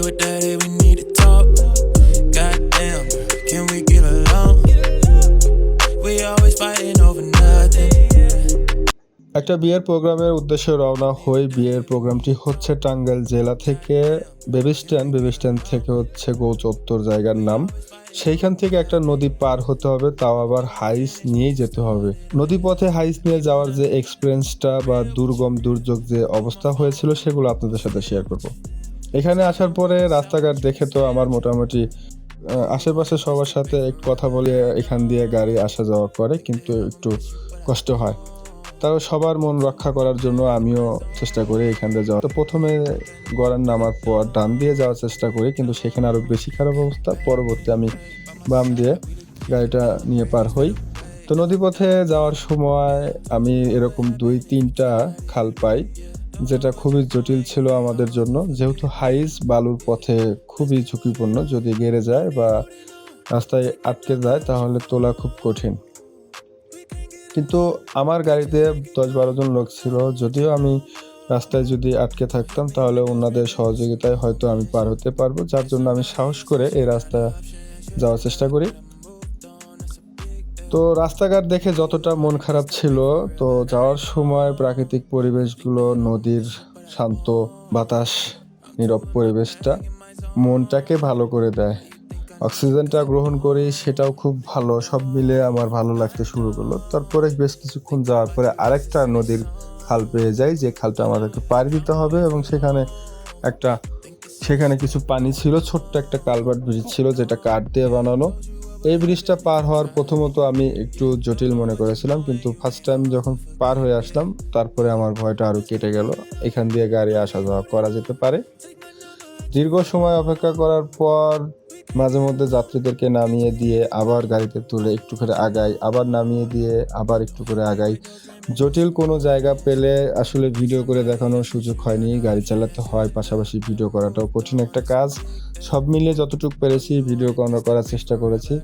with that, hey, we need to talk. Goddamn, can we get along? We always fighting over nothing. একটা বিয়ের প্রোগ্রামের উদ্দেশ্যে রওনা হই বিয়ের প্রোগ্রামটি হচ্ছে টাঙ্গাইল জেলা থেকে বেবি স্ট্যান্ড বেবি স্ট্যান্ড থেকে হচ্ছে গৌচত্বর জায়গার নাম সেইখান থেকে একটা নদী পার হতে হবে তাও আবার হাইস নিয়েই যেতে হবে নদী পথে হাইস নিয়ে যাওয়ার যে এক্সপিরিয়েন্সটা বা দুর্গম দুর্যোগ যে অবস্থা হয়েছিল সেগুলো আপনাদের সাথে শেয়ার করব এখানে আসার পরে রাস্তাঘাট দেখে তো আমার মোটামুটি আশেপাশে সবার সাথে একটু কথা বলে এখান দিয়ে গাড়ি আসা যাওয়া করে, কিন্তু একটু কষ্ট হয়। তাও সবার মন রক্ষা করার জন্য আমিও চেষ্টা করি এখান দিয়ে যাওয়া তো প্রথমে গড়ার নামার পর ডান দিয়ে যাওয়ার চেষ্টা করি, কিন্তু সেখানে আরও বেশি খারাপ অবস্থা। পরবর্তী আমি বাম দিয়ে গাড়িটা নিয়ে পার হই। তো নদীপথে যাওয়ার সময় আমি এরকম দুই তিনটা খাল পাই। যেটা খুবই জটিল ছিল আমাদের জন্য, যেহেতু হাইস বালুর পথে খুবই ঝুঁকিপূর্ণ, যদি গেড়ে যায় বা রাস্তায় আটকে যায় তাহলে তোলা খুব কঠিন। কিন্তু আমার গাড়িতে দশ বারো জন লোক ছিল, যদিও আমি রাস্তায় যদি আটকে থাকতাম তাহলে ওনাদের সহযোগিতায় হয়তো আমি পার হতে পারব, যার জন্য আমি সাহস করে এই রাস্তা যাওয়ার চেষ্টা করি। তো রাস্তাঘাট দেখে যতটা মন খারাপ ছিল, তো যাওয়ার সময় প্রাকৃতিক পরিবেশগুলো, নদীর শান্ত বাতাস, নীরব পরিবেশটা মনটাকে ভালো করে দেয়। অক্সিজেনটা গ্রহণ করি, সেটাও খুব ভালো, সব মিলে আমার ভালো লাগতে শুরু করল। তারপরে বেশ কিছুক্ষণ যাওয়ার পরে আরেকটা নদীর খাল পেয়ে যাই, যে খালটা আমাদেরকে পাড়ি দিতে হবে এবং সেখানে একটা, সেখানে কিছু পানি ছিল, ছোট্ট একটা কালভার্ট ব্রিজ ছিল যেটা কাঠ দিয়ে বানানো। এই ব্রিজটা পার হওয়ার প্রথমত আমি একটু জটিল মনে করেছিলাম, কিন্তু ফার্স্ট টাইম যখন পার হয়ে আসলাম, তারপরে আমার ভয়টা আরও কেটে গেল। এখান দিয়ে গাড়ি আসা যাওয়া করা যেতে পারে। দীর্ঘ সময় অপেক্ষা করার পর মাঝে মধ্যে যাত্রীদেরকে নামিয়ে দিয়ে আবার গাড়িতে তুলে একটু করে আগাই, আবার নামিয়ে দিয়ে আবার একটু করে আগাই। জটিল কোনো জায়গা পেলে আসলে ভিডিও করে দেখানোর সুযোগ হয়নি, গাড়ি চালাতে হয়, পাশাপাশি ভিডিও করাটাও কঠিন একটা কাজ। সব মিলিয়ে যতটুকু পেরেছি, ভিডিও করার করার চেষ্টা করেছি।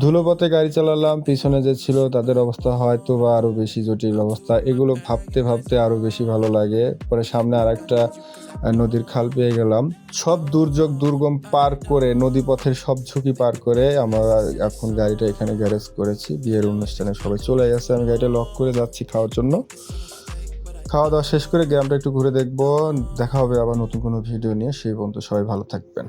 ধুলোপথে গাড়ি চালালাম পিছনে যে ছিল তাদের অবস্থা হয়তো বা আরও বেশি জটিল অবস্থা। এগুলো ভাবতে ভাবতে আরও বেশি ভালো লাগে। পরে সামনে আরেকটা আহ, নদীর খাল পেয়ে গেলাম। সব দুর্যোগ দুর্গম পার করে নদী পথের সব ঝুঁকি পার করে আমরা এখন গাড়িটা এখানে গ্যারেজ করেছি। বিয়ের অনুষ্ঠানে সবাই চলে গেছে। আমি গাড়িটা লক করে যাচ্ছি খাওয়ার জন্য। খাওয়া দাওয়া শেষ করে গ্রামটা একটু ঘুরে দেখব। দেখা হবে আবার নতুন কোনো ভিডিও নিয়ে। সেই পর্যন্ত সবাই ভালো থাকবেন।